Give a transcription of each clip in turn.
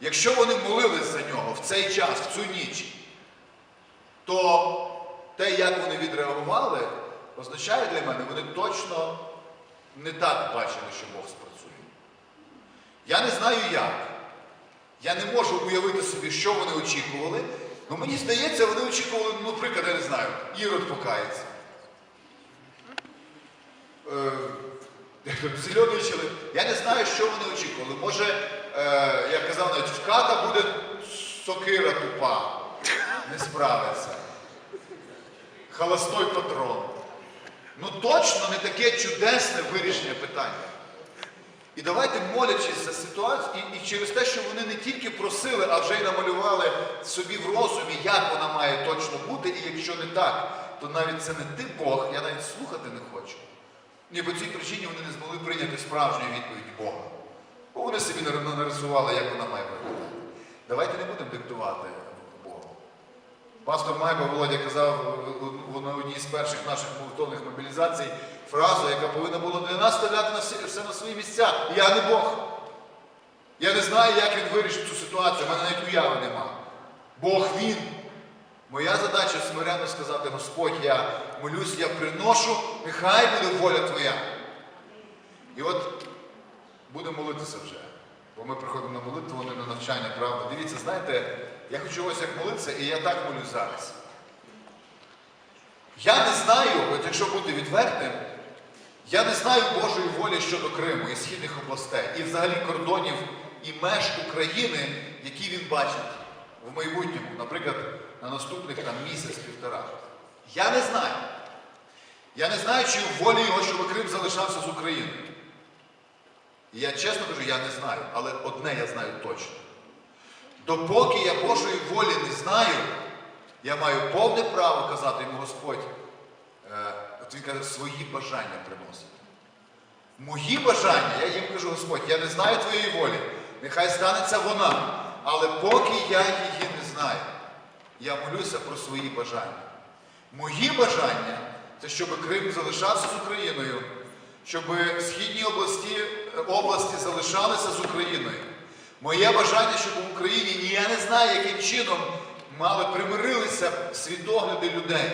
Якщо вони молились за нього в цей час, в цю ніч, то те, як вони відреагували, означає для мене, вони точно не так бачили, що Бог спрацює. Я не знаю як. Я не можу уявити собі, що вони очікували. Ну мені здається, вони очікували, ну, наприклад, я не знаю, Ірод покається. Е. Я не знаю, що вони очікували. Може, як казав навіть, в ката буде сокира тупа, не справиться. Холостой патрон. Ну точно не таке чудесне вирішення питання. І давайте, молячись за ситуацію, і, і через те, що вони не тільки просили, а вже й намалювали собі в розумі, як вона має точно бути, і якщо не так, то навіть це не ти Бог, я навіть слухати не хочу. І по цій причині вони не змогли прийняти справжню відповідь Бога. Бо вони собі нар- нарисували, як вона має виглядати. Давайте не будемо диктувати Богу. Пастор Майко Володя казав у- у- одній з перших наших молитовних мобілізацій фразу, яка повинна була для нас всі- все на свої місця. Я не Бог. Я не знаю, як він вирішить цю ситуацію, в мене навіть уяви нема. Бог він. Моя задача смиренно сказати, Господь, я молюсь, я приношу, нехай буде воля Твоя. І от будемо молитися вже. Бо ми приходимо на молитву, не на навчання, правда. Дивіться, знаєте, я хочу ось як молитися, і я так молюсь зараз. Я не знаю, от якщо бути відвертим, я не знаю Божої волі щодо Криму і східних областей, і взагалі кордонів і меж України, які він бачить в майбутньому, наприклад, на наступних там місяць-півтора. Я не знаю. Я не знаю, чи волі його, щоб Крим залишався з Україною. Я чесно кажу, я не знаю, але одне я знаю точно. Допоки я Божої волі не знаю, я маю повне право казати йому Господь, е, він каже, свої бажання приносить. Мої бажання, я їм кажу, Господь, я не знаю твоєї волі, нехай станеться вона. Але поки я її не знаю, я молюся про свої бажання. Мої бажання це щоб Крим залишався з Україною, щоб східні області, області залишалися з Україною. Моє бажання, щоб в Україні, і я не знаю, яким чином мали примирилися світогляди людей.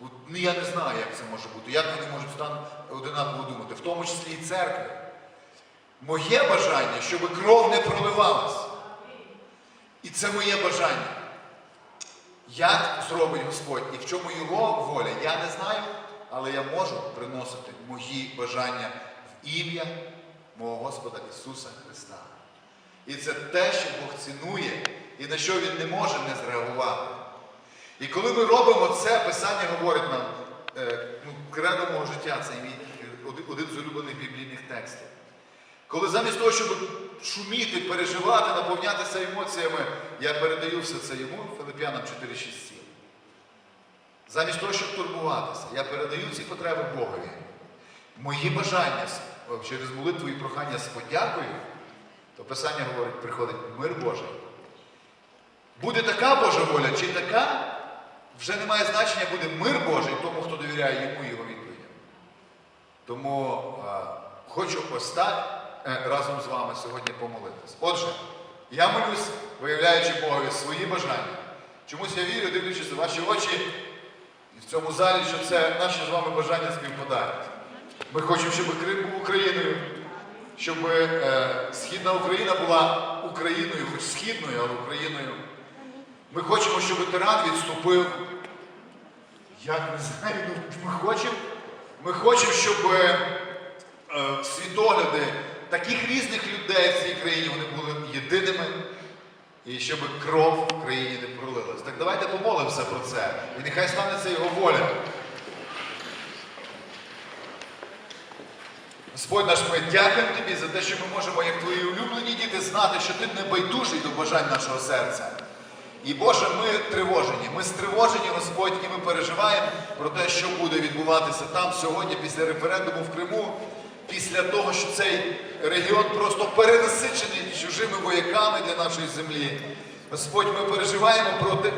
Ну, я не знаю, як це може бути, як вони можуть одинаково думати, в тому числі і церкви. Моє бажання, щоб кров не проливалась. І це моє бажання. Як зробить Господь і в чому його воля, я не знаю, але я можу приносити мої бажання ім'я мого Господа Ісуса Христа. І це те, що Бог цінує і на що Він не може не зреагувати. І коли ми робимо це, Писання говорить нам, е, ну, кредо мого життя, це один- з улюблених біблійних текстів. Коли замість того, щоб шуміти, переживати, наповнятися емоціями, я передаю все це йому, Филип'янам 4,6. Замість того, щоб турбуватися, я передаю ці потреби Богові. Мої бажання через молитву і прохання з подякою, то Писання говорить, приходить мир Божий. Буде така Божа воля чи така, вже не має значення, буде мир Божий тому, хто довіряє йому і його відповідям. Тому е, хочу ось так е, разом з вами сьогодні помолитися. Отже, я молюсь, виявляючи Богові свої бажання. Чомусь я вірю, дивлячись у ваші очі в цьому залі, що це наші з вами бажання співпадають. Ми хочемо, щоб Крим був Україною, щоб е, Східна Україна була Україною, хоч східною, але Україною. Ми хочемо, щоб тиран відступив. Як не знаю, ну ми хочемо. Ми хочемо, щоб е, е, світогляди таких різних людей в цій країні вони були єдиними. І щоб кров в країні не пролилась. Так давайте помолимося про це. І нехай станеться його воля. Господь наш, ми дякуємо Тобі за те, що ми можемо, як твої улюблені діти, знати, що ти не байдужий до бажань нашого серця. І Боже, ми тривожені. Ми стривожені, Господь, і ми переживаємо про те, що буде відбуватися там сьогодні, після референдуму в Криму, після того, що цей регіон просто перенасичений чужими вояками для нашої землі. Господь, ми переживаємо про, те,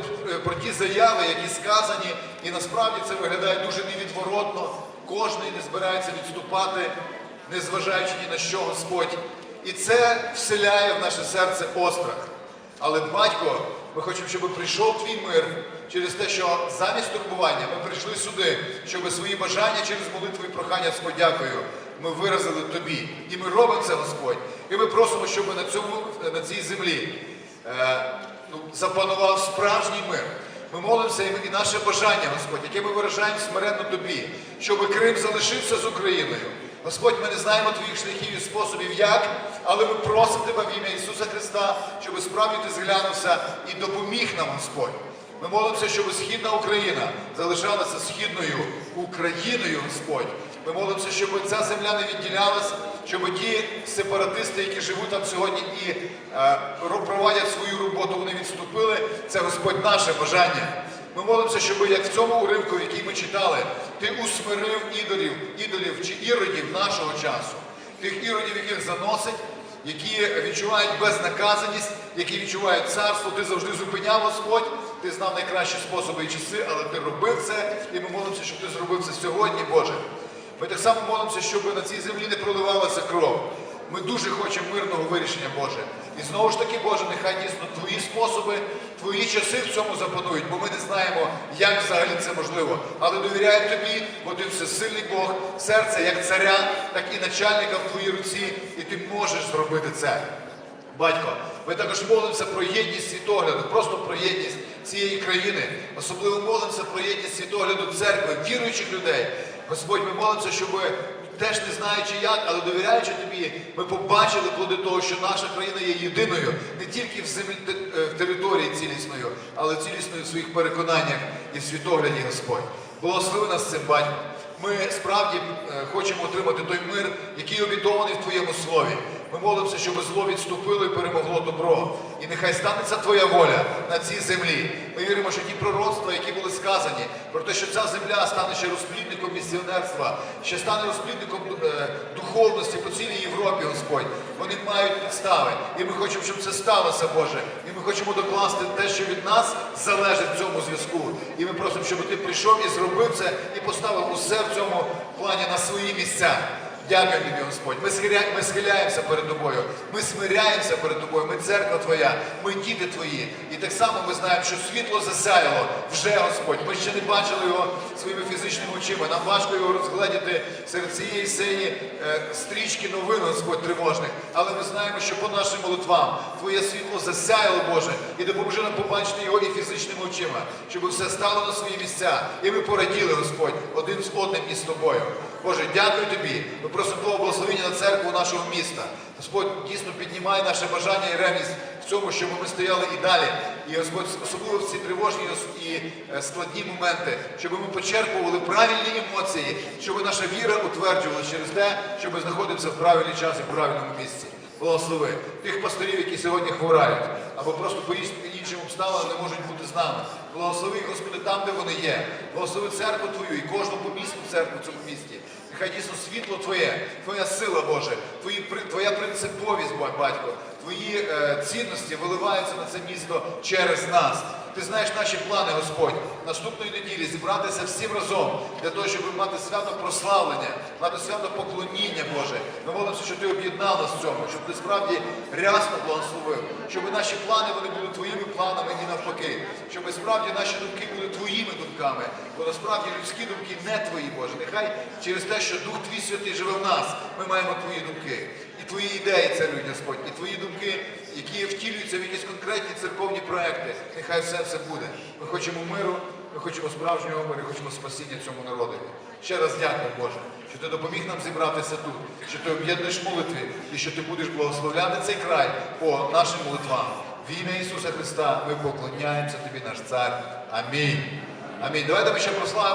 про ті заяви, які сказані, і насправді це виглядає дуже невідворотно. Кожний не збирається відступати, незважаючи ні на що, Господь. І це вселяє в наше серце острах. Але, батько, ми хочемо, щоб прийшов твій мир через те, що замість турбування ми прийшли сюди, щоб свої бажання через молитву і прохання з подякою ми виразили тобі. І ми робимо це, Господь. І ми просимо, щоб на, цьому, на цій землі е, ну, запанував справжній мир. Ми молимося і наше бажання, Господь, яке ми виражаємо смиренно тобі, щоб Крим залишився з Україною. Господь, ми не знаємо твоїх шляхів і способів, як, але ми просимо тебе в ім'я Ісуса Христа, щоб справді ти зглянувся і допоміг нам, Господь. Ми молимося, щоб східна Україна залишалася східною Україною, Господь. Ми молимося, щоб ця земля не відділялася, щоб ті сепаратисти, які живуть там сьогодні і е, проводять свою роботу, вони відступили. Це Господь наше бажання. Ми молимося, щоб як в цьому уривку, який ми читали, ти усмирив ідолів, ідолів чи іродів нашого часу, тих іродів, яких заносить, які відчувають безнаказаність, які відчувають царство. Ти завжди зупиняв Господь, ти знав найкращі способи і часи, але ти робив це, і ми молимося, щоб ти зробив це сьогодні, Боже. Ми так само молимося, щоб на цій землі не проливалася кров. Ми дуже хочемо мирного вирішення, Боже. І знову ж таки, Боже, нехай дійсно твої способи, твої часи в цьому запанують, бо ми не знаємо, як взагалі це можливо. Але довіряю тобі, бо ти всесильний Бог, серце як царя, так і начальника в твоїй руці, і ти можеш зробити це. Батько, ми також молимося про єдність світогляду, просто про єдність цієї країни. Особливо молимося про єдність світогляду церкви, віруючих людей. Господь, ми молимося, щоб теж не знаючи як, але довіряючи тобі, ми побачили плоди того, що наша країна є єдиною не тільки в землі е, в території цілісною, але цілісною в своїх переконаннях і в світогляді, Господь. Благослови нас цим, батько. Ми справді е, хочемо отримати той мир, який обітований в Твоєму слові. Ми молимося, щоб зло відступило і перемогло добро. І нехай станеться Твоя воля на цій землі. Ми віримо, що ті пророцтва, які були сказані, про те, що ця земля стане ще розплідником місіонерства, ще стане розплідником е, духовності по цілій Європі, Господь. Вони мають підстави. І ми хочемо, щоб це сталося, Боже. І ми хочемо докласти те, що від нас залежить в цьому зв'язку. І ми просимо, щоб ти прийшов і зробив це, і поставив усе в цьому плані на свої місця. Дякую тобі, Господь. Ми, ми схиляємося перед тобою, ми смиряємося перед тобою, ми церква Твоя, ми діти Твої. І так само ми знаємо, що світло засяяло вже, Господь. Ми ще не бачили його своїми фізичними очима. Нам важко його розгледіти серед цієї сеї е, стрічки новин, Господь, тривожних. Але ми знаємо, що по нашим молитвам Твоє світло засяяло, Боже, і допоможи нам побачити його і фізичними очима, щоб все стало на свої місця. І ми пораділи, Господь, один з одним і з тобою. Боже, дякую тобі. Ми просимо Твого благословення на церкву нашого міста. Господь дійсно піднімає наше бажання і ревність в цьому, щоб ми стояли і далі. І Господь, особливо в ці тривожні і е, складні моменти, щоб ми почерпували правильні емоції, щоб наша віра утверджувалася через те, щоб ми знаходимося в правильний час і в правильному місці. Благослови тих пасторів, які сьогодні хворають, або просто по іншим обставинам не можуть бути з нами. Благослови, Господи, там, де вони є. Благослови церкву Твою і кожну помісну церкву в цьому місті. Нехай дійсно світло Твоє, Твоя сила Боже, Твоя принциповість, батько, Твої е, цінності виливаються на це місто через нас. Ти знаєш наші плани, Господь, наступної неділі зібратися всім разом для того, щоб мати свято прославлення, мати свято поклоніння, Боже. Ми молимося, що ти об'єднав нас в цьому, щоб ти справді рясно благословив, щоб наші плани вони були твоїми планами і навпаки, щоб справді наші думки були твоїми думками, бо насправді людські думки не твої, Боже. Нехай через те, що Дух Твій Святий живе в нас, ми маємо твої думки. І твої ідеї царюють, Господь, і твої думки, які втілюються в якісь конкретні церковні проекти. Нехай все це буде. Ми хочемо миру, ми хочемо справжнього миру, ми хочемо спасіння цьому народу. Ще раз дякую, Боже, що ти допоміг нам зібратися тут, що ти об'єднуєш молитви і що ти будеш благословляти цей край по нашим молитвам. В ім'я Ісуса Христа ми поклоняємося тобі, наш цар. Амінь. Амінь. Давайте ми ще прославимо.